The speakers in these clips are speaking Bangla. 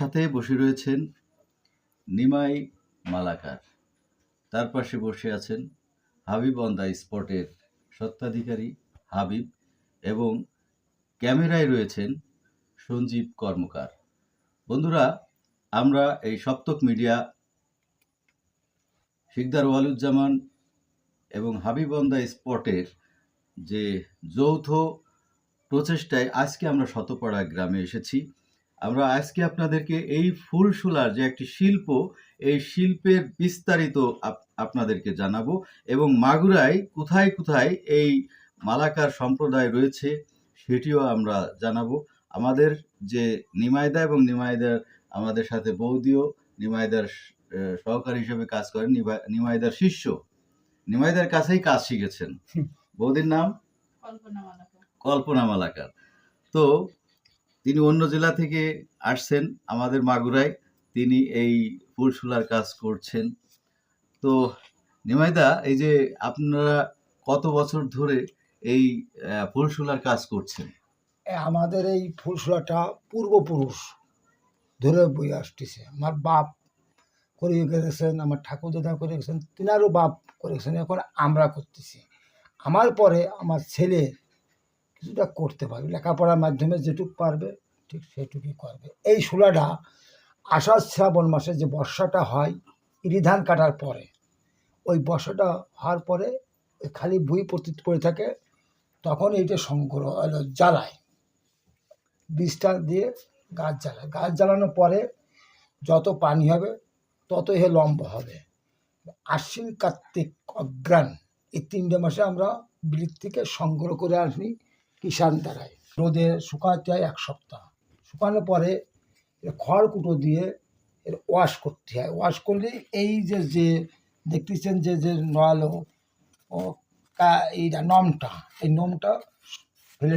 সাথে বসে রয়েছেন নিমাই মালাকার। তার পাশে বসে আছেন হাবিব অন দ্য স্পটের স্বত্বাধিকারী হাবিব এবং ক্যামেরায় রয়েছেন সঞ্জীব কর্মকার। বন্ধুরা, আমরা এই সপ্তক মিডিয়া, শিকদার ওয়ালুজ্জামান এবং হাবিব অন দ্য স্পটের যে যৌথ প্রচেষ্টায় আজকে আমরা শতপাড়া গ্রামে এসেছি। আমরা আজকে আপনাদেরকে এই ফুলশুলার যে একটি শিল্প এই শিল্পের বিস্তারিত আপ- আপনাদেরকে জানাব এবং মাগুরায় কোথায় কোথায় এই মালাকার সম্প্রদায় রয়েছে সেটিও আমরা জানাব। আমাদের যে নিমাইদা এবং নিমাইদার আমাদের সাথে বৌদিও নিমাইদার আহ, সহকারী হিসেবে কাজ করেন নিমা- নিমাইদার শিষ্য। নিমাইদার কাছেই কাজ শিখেছেন। বৌদির নাম? কল্পনা মালাকার। তো তিনি অন্য জেলা থেকে আসছেন আমাদের মাগুরায়। তিনি এই ফুলশুলার কাজ করছেন। তো নিমাইদা, এই যে আপনারা কত বছর ধরে এই ফুলশুলার কাজ করছেন? আমাদের এই ফুলসুলাটা পূর্বপুরুষ ধরে বই আসতেছে। আমার বাপ করে গেছেন, আমার ঠাকুর দাদা করে গেছেন, তিনারও বাপ করে গেছেন, এখন আমরা করতেছি। আমার পরে আমার ছেলে কিছুটা করতে পারবে। লেখাপড়ার মাধ্যমে যেটুকু পারবে, ঠিক সেটুকুই করবে। এই শুলাটা আষাঢ় শ্রাবণ মাসে যে বর্ষাটা হয় ইরি ধান কাটার পরে, ওই বর্ষাটা হওয়ার পরে খালি বই পতিত করে থাকে, তখন এইটা সংগ্রহ জ্বালায়। বীজটা দিয়ে গাছ জ্বালায়। গাছ জ্বালানোর পরে যত পানি হবে, ততই হে লম্বা হবে। আশ্বিন কার্তিক অগ্রাণ এই তিনটে মাসে আমরা বিলির থেকে সংগ্রহ করে আসি। কিষান দ্বারায়। রোদে শুকাতে হয় এক সপ্তাহ। শুকানোর পরে খড় কুটো দিয়ে এর ওয়াশ করতে হয়। ওয়াশ করলে এই যে যে দেখতেছেন যে যে নয়ালো ও এইটা নমটা এই নমটা ফেলে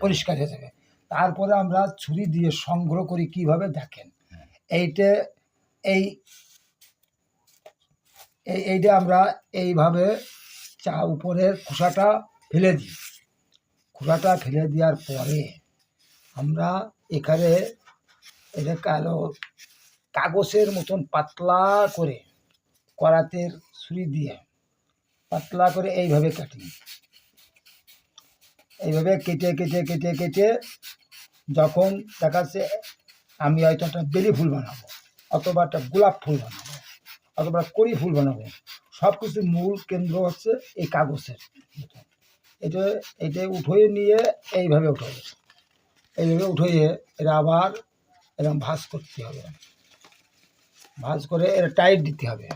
পরিষ্কার হয়ে হয়ে যাবে। তারপরে আমরা ছুরি দিয়ে সংগ্রহ করি কীভাবে দেখেন। এইটা এই এই- এইটা আমরা এইভাবে চা উপরের খোসাটা ফেলে দিই। খোসাটা ফেলে দেওয়ার পরে আমরা এখানে এটা কালো কাগজের মতন পাতলা করে করাতের ছুরি দিয়ে পাতলা করে এইভাবে কাটি এইভাবে কেটে কেটে কেটে কেটে যখন দেখা যাচ্ছে আমি হয়তো একটা বেলি ফুল বানাবো অথবা একটা গোলাপ ফুল বানাবো অথবা কড়ি ফুল বানাবো সব কিছুর মূল কেন্দ্র হচ্ছে এই কাগজের মতো। এটা এটা উঠোয়ে নিয়ে এইভাবে উঠোবে। এইভাবে উঠোয়ে এটা আবার এরকম ভাঁজ করতে হবে। ভাঁজ করে এটা টাইট দিতে হবে।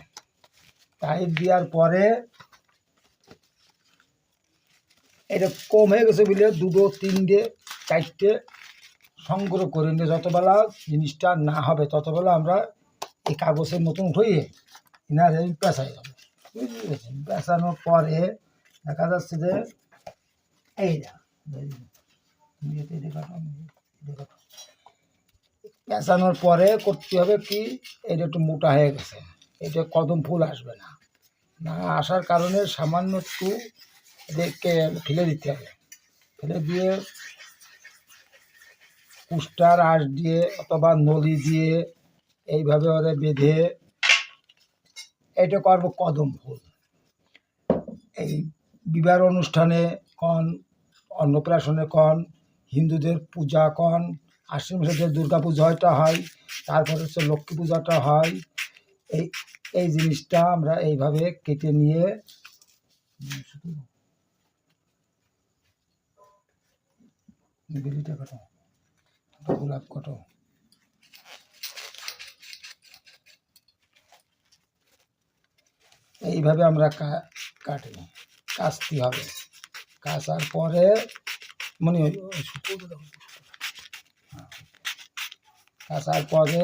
টাইট দেওয়ার পরে এটা কম হয়ে গেছে বলে দুটো, তিনটে, চারটে সংগ্রহ করে নিয়ে যতবেলা জিনিসটা না হবে ততবেলা আমরা এই কাগজের মতন উঠিয়ে এই পেঁচাই যাব বুঝতে পেরেছেন? পেঁচানোর পরে দেখা যাচ্ছে যে এই পেঁচানোর পরে করতে হবে কি, এটা একটু মোটা হয়ে গেছে। এটা কদম ফুল আসবে না। না আসার কারণে সামান্য একটু এদেরকে ফেলে দিতে হবে। ফেলে দিয়ে কুষ্টার আঁশ দিয়ে অথবা নলি দিয়ে এইভাবে ওরা বেঁধে এটা করব কদম ফুল। এই বিবাহ অনুষ্ঠানে কন অন্নপ্রাশনে কন হিন্দুদের পূজা কন আশ্বিন মাসে দুর্গা পূজাটা হয়, তারপরে হচ্ছে লক্ষ্মী পূজাটা হয়। এই এই জিনিসটা আমরা এইভাবে কেটে নিয়ে বেলিটা কাটো, গোলাপ কাটো। এইভাবে আমরা কাটি কাচতে হবে। কাচার পরে মনে দাও। হ্যাঁ। পরে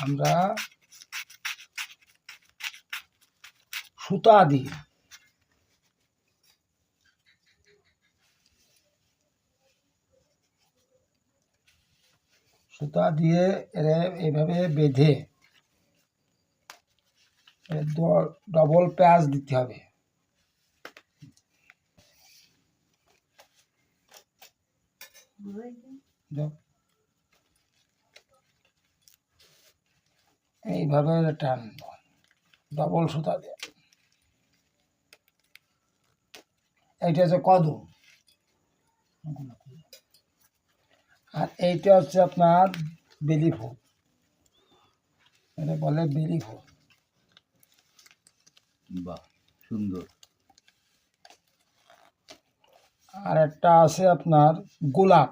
আমরা সুতা দিই সুতা দিয়ে এরা এইভাবে বেঁধে ডবল প্যাঁচ দিতে হবে এইভাবে টান ডবল সুতা দিয়ে। এইটা হচ্ছে কদম। আর এইটা হচ্ছে আপনার বেলি ফুল এটা বলে বেলি ফুল বাহ, সুন্দর। আর একটা আছে আপনার গোলাপ।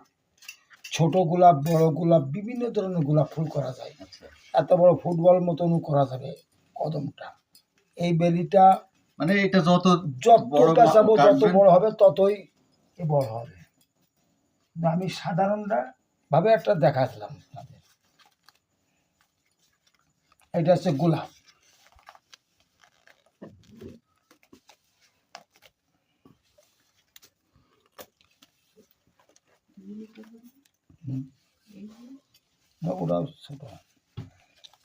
ছোট গোলাপ বড় গোলাপ বিভিন্ন ধরনের গোলাপ ফুল করা যায়। আচ্ছা। এত বড় ফুটবল মতনও করা যাবে কদমটা। এই বেলিটা মানে এটা যত যত যত বড় হবে ততই এ বড় হবে। না, আমি সাধারণটা ভাবে একটা দেখাচ্ছিলাম আপনাদের। এটা হচ্ছে গোলাপ। ছোট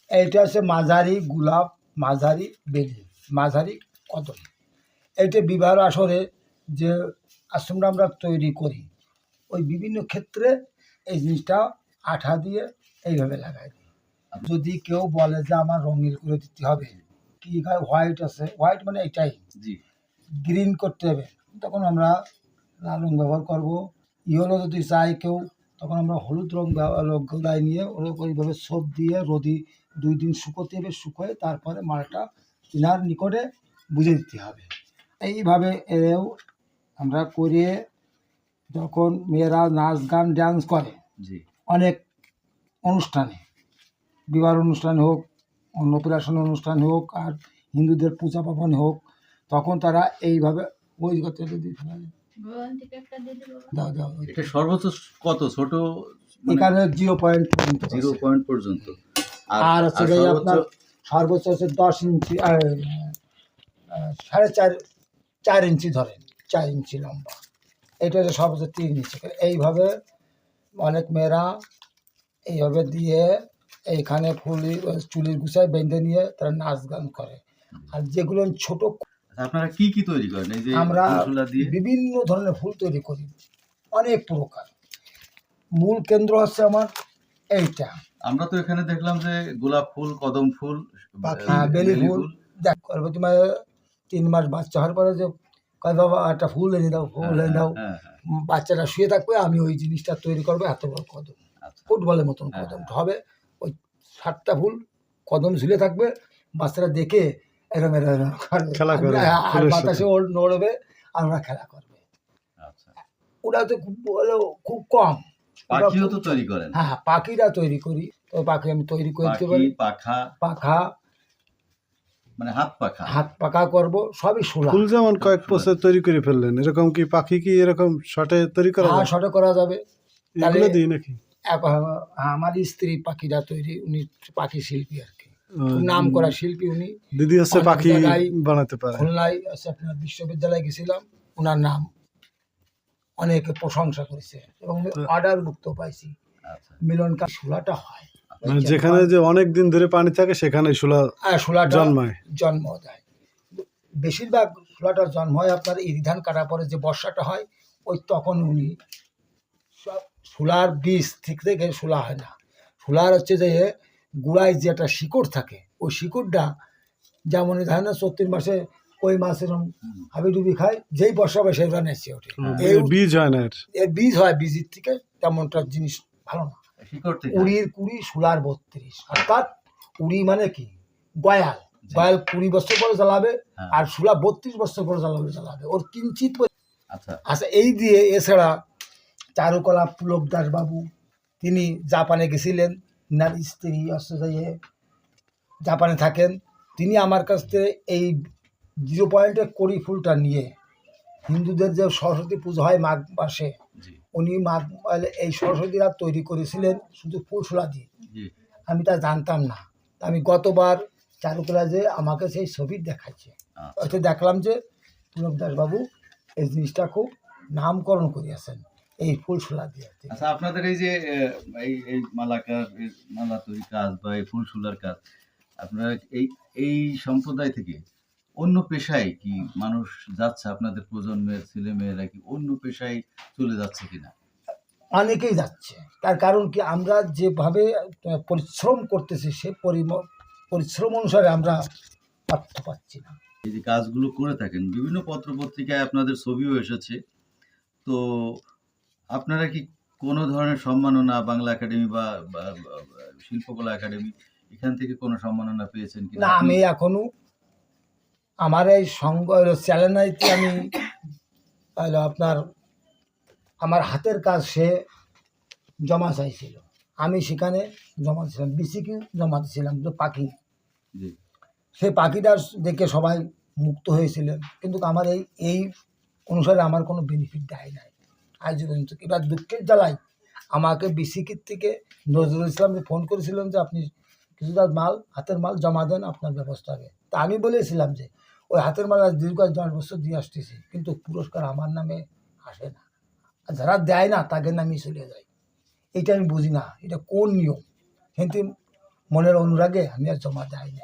এইটা হচ্ছে মাঝারি গোলাপ মাঝারি বেলি মাঝারি কদম এইটা বিবাহ আসরে যে আশ্রমটা আমরা তৈরি করি ওই বিভিন্ন ক্ষেত্রে এই জিনিসটা আঠা দিয়ে এইভাবে লাগাই। যদি কেউ বলে যে আমার রঙিন করে দিতে হবে কি হোয়াইট আছে। হোয়াইট মানে এটাই। জি। গ্রিন করতে হবে। তখন আমরা লাল রং ব্যবহার করব। ইয়েলো যদি চাই কেউ তখন আমরা হলুদ রং গোলায় নিয়ে ওরকম ওইভাবে সোপ দিয়ে রোদি দুই দিন শুকোতে হবে শুকোয় তারপরে মালটা কিনার নিকটে বুঝে দিতে হবে এইভাবে এও আমরা করে যখন মেয়েরা নাচ গান ড্যান্স করে জি অনেক অনুষ্ঠানে বিবাহ অনুষ্ঠান হোক অন্নপ্রাশন অনুষ্ঠান হোক আর হিন্দুদের পূজা পার্বণে হোক তখন তারা এইভাবে ওই কথা যদি। দাও দাও এটা সর্বোচ্চ কত? ছোট মানে এখানে জিরো পয়েন্ট পর্যন্ত জিরো পয়েন্ট পর্যন্ত। আর হচ্ছে আপনার সর্বোচ্চ হচ্ছে দশ ইঞ্চি সাড়ে চার চার ইঞ্চি ধরেন চার ইঞ্চি লম্বা। এটা হচ্ছে সর্বোচ্চ তিন ইঞ্চি। এইভাবে অনেক মেয়েরা এইভাবে দিয়ে এইখানে ফুলি চুলির গুছায় বেঁধে নিয়ে তারা নাচ গান করে। আর যেগুলো ছোট আপনারা কি কি তৈরি করেন? এই যে আমরা দিয়ে? বিভিন্ন ধরনের ফুল তৈরি করি। অনেক প্রকার। মূল কেন্দ্র হচ্ছে আমার এইটা। আমরা তো এখানে দেখলাম যে গোলাপ ফুল কদম ফুল হ্যাঁ, বেলি ফুল। দেখ করবে তোমার তিন মাস বাচ্চা হওয়ার পরে যে কয় বাবা একটা ফুল এনে দাও ফুল এনে দাও। হ্যাঁ হ্যাঁ। বাচ্চাটা শুয়ে থাকবে আমি ওই জিনিসটা তৈরি করব এত বড় কদম। আচ্ছা। ফুটবলের মতন হ্যাঁ, কদম। হবে ওই সাতটা ফুল কদম ঝুলে থাকবে। বাচ্চারা দেখে এরম এরম এরম। খেলা করবে, আর বাতাসে ওর নড়বে আর ওরা খেলা করবে। আচ্ছা। ওরা তো খুব হলেও খুব কম। পাখিও তো তৈরি করেন হ্যাঁ পাখিরা তৈরি করি। তো পাখি আমি তৈরি করতে পারি। পাখা পাখা। মানে হাত পাখা। হাত পাকা করব সবই সোলা ফুল যেমন কয়েক বছর তৈরি করে ফেললেন। এরকম কি পাখি কি এরকম শর্টে তৈরি করা হ্যাঁ শটে করা যাবে। এগুলো দিই নাকি? এক- আমার স্ত্রী পাখিরা তৈরি উনি পাখি শিল্পী আর কি। নাম করা শিল্পী উনি। দিদি হচ্ছে পাখি বানাতে পারে। খুলনায় আছে আপনার বিশ্ববিদ্যালয়ে গেছিলাম ওনার নাম। অনেকে প্রশংসা করেছে এবং অর্ডার মুক্ত পাইছি। আচ্ছা। মিলন কাজ শোলাটা হয়। মানে যেখানে যে অনেক দিন ধরে পানি থাকে সেখানে শোলা শোলাটা জন্মায়। জন্ম দেয়। বেশিরভাগ শোলাটার জন্ম হয় আপনার ইরি ধান কাটার পরে যে বর্ষাটা হয় ওই তখন উনি সব শোলার বীজ ঠিক থেকে শোলা হয় না। শোলার হচ্ছে যে গুড়ায় যে একটা শিকড় থাকে ওই শিকড়টা যেমন ধান চত্রিশ মাসে ওই মাছ এরকম হাবিডুবি খায় যেই বর্ষা হবে সেই নেচে ওঠে। এই বীজ হয় না এর। বীজ হয় বীজের থেকে তেমনটা জিনিস ভালো না। শিকড় থেকে? কুড়ির কুড়ি ষোলার বত্রিশ। অর্থাৎ কুড়ি মানে কি? গয়াল। গয়াল কুড়ি বছর পরে জ্বালাবে হ্যাঁ। আর ষোলা বত্রিশ বছর পরে জ্বালাবে জ্বালাবে। ওর কিঞ্চিত আচ্ছা। আচ্ছা এই দিয়ে এছাড়া চারুকলা পুলক দাস বাবু তিনি জাপানে গেছিলেন। নার স্ত্রী অস্ট্রেলিয়ে জাপানে থাকেন তিনি আমার কাছ থেকে এই জিরো পয়েন্টে কড়ি ফুলটা নিয়ে হিন্দুদের যে সরস্বতী পুজো হয় মাঘ মাসে উনি মাঘ এই সরস্বতীরা তৈরি করেছিলেন শুধু ফুলসোলা দিয়ে। আমি তা জানতাম না। আমি গতবার চারুকলা যে আমাকে সেই ছবি দেখাচ্ছে। আচ্ছা। ওতে দেখলাম যে পুলক দাসবাবু এই জিনিসটা খুব নামকরণ করিয়াছেন। এই ফুলসোলা দিয়ে আচ্ছা আপনাদের এই যে এই এই মালাকার এই মালা তৈরি কাজ বা এই ফুল সুলার কাজ আপনারা এই এই সম্প্রদায় থেকে অন্য পেশায় কি মানুষ যাচ্ছে? আপনাদের প্রজন্মের ছেলে মেয়েরা কি অন্য পেশায় চলে যাচ্ছে কিনা? অনেকেই যাচ্ছে। তার কারণ কি আমরা যেভাবে পরিশ্রম করতেছি সে পরিশ্রম অনুসারে আমরা অর্থ পাচ্ছি না। এই যে কাজগুলো করে থাকেন বিভিন্ন পত্র পত্রিকায় আপনাদের ছবিও এসেছে। তো আপনারা কি কোনো ধরনের সম্মাননা বাংলা একাডেমি বা শিল্পকলা একাডেমি এখান থেকে কোনো সম্মাননা পেয়েছেন কি না আমি এখনও আমার এই সঙ্গ চ্যালেঞ্জাইতে আমি আপনার আমার হাতের কাজ সে জমা চাইছিল। আমি সেখানে জমা দিয়েছিলাম বিসিকে জমা দিয়েছিলাম যে পাখি। সেই পাখিটার দেখে সবাই মুক্ত হয়েছিলেন। কিন্তু আমার এই এই অনুসারে আমার কোনো বেনিফিট দেয় নাই। পর্যন্ত এবার দুঃখের জ্বালাই আমাকে বিসিকির থেকে নজরুল ইসলামকে ফোন করেছিলেন যে আপনি কিছুটা মাল, হাতের মাল জমা দেন, আপনার ব্যবস্থা হবে। তা আমি বলেছিলাম যে, ওই হাতের মাল আজ দীর্ঘ দশ বছর দিয়ে আসতেছি, কিন্তু পুরস্কার আমার নামে আসে না। আর যারা দেয় না, তাদের নামে চলে যায়। এটা আমি বুঝি না। এটা কোন নিয়ম? কিন্তু মনের অনুরাগে আমি আর জমা দেয় না